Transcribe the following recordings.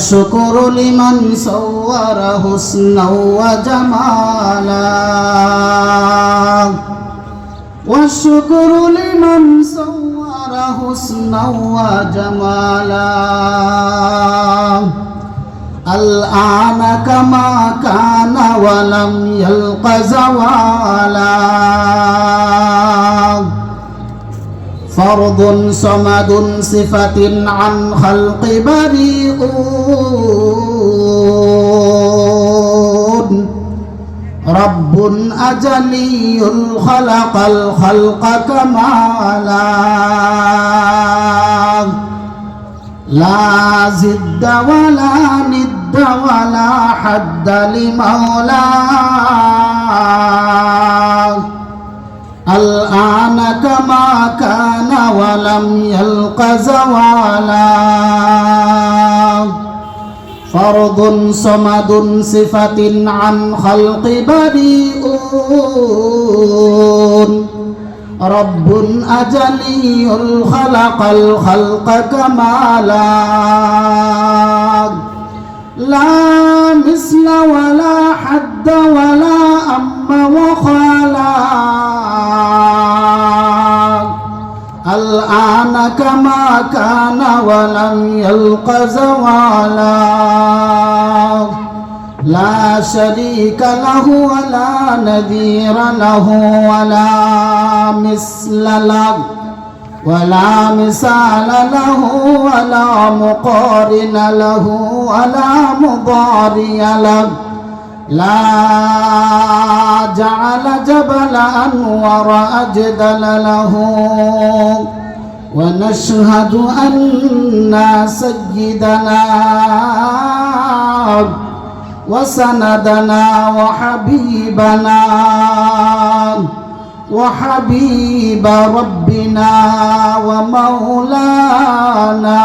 والشكر لمن صور حسنا وجمالا والشكر لمن صور حسنا وجمالا الآن كما كان ولم يلق زوالا فرض صمد صفة عن خلق بريئون رب أجلي خلق الخلق كمالا لا زد ولا ند ولا حد لمولاه كان ولم يلق زوالا فرض صمد صفة عن خلق بريئون رب أجلي خلق الخلق كمالا لا مثل ولا حد ولا أم وخالا الآن كما كان ولم يلق زوالا. لا شريك له ولا نذير له ولا مثل له ولا مثال له ولا مقارن له ولا مضاري له. لا جعل جبل أنور أجدل له. ونشهد أن سيدنا وسندنا وحبيبنا وحبيب ربنا ومولانا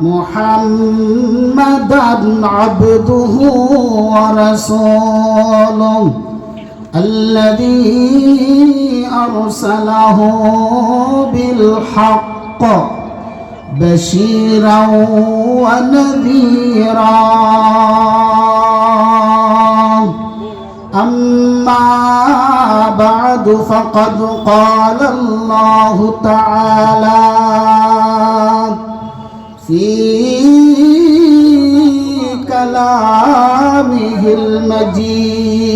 محمدا عبده ورسوله. الذي أرسله بالحق بشيرا ونذيرا أما بعد فقد قال الله تعالى في كلامه المجيد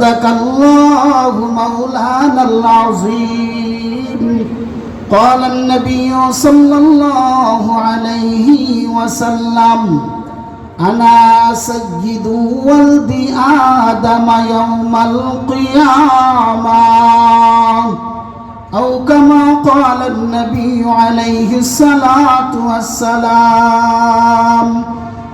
صدق الله مولانا العظيم. قال النبي صلى الله عليه وسلم أنا سيد ولد آدم يوم القيامة. أو كما قال النبي عليه الصلاة والسلام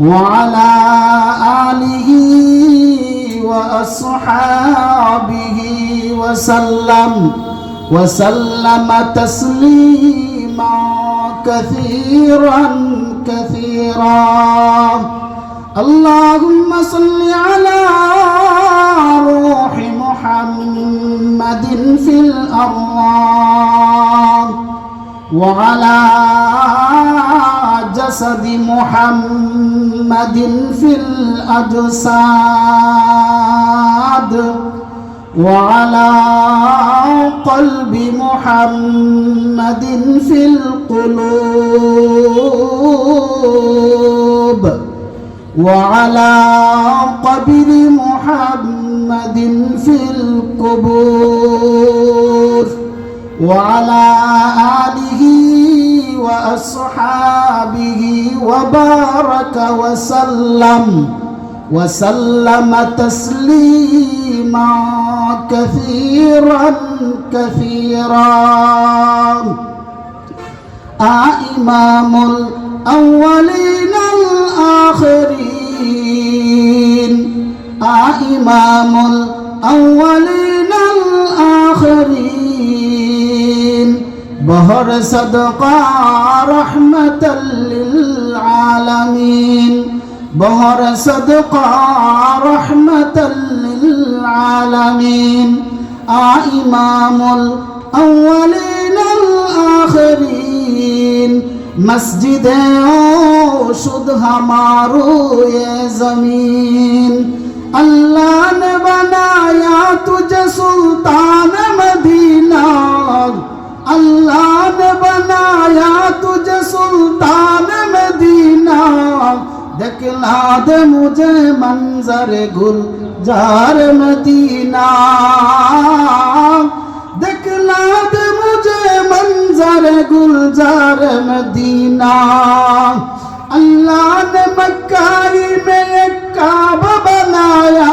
وعلى آله وأصحابه وسلم وسلم تسليما كثيرا كثيرا. اللهم صل على روح محمد في الأرواح وعلى جسد محمد في الأجساد وعلى قلب محمد في القلوب وعلى قبر محمد في القبور وعلى آله وأصحابه وبارك وسلم وسلم تسليما كثيرا كثيرا. إمام الأولين الآخرين. إمام الأولين بهر صدقا رحمة للعالمين. بهر صدقا رحمة للعالمين. آئمام الأولين الآخرين. مسجد شد ہمارو یہ زمین اللہ نے بنایا تجھے سلطان مدینہ اللہ तुझे सुल्तान मदीना। दिखला दे मुझे मंजर गुल जार मदीना दिखला दे मुझे मंजर गुलजार मदीना। अल्लाह ने मक्का में एक काबा बनाया।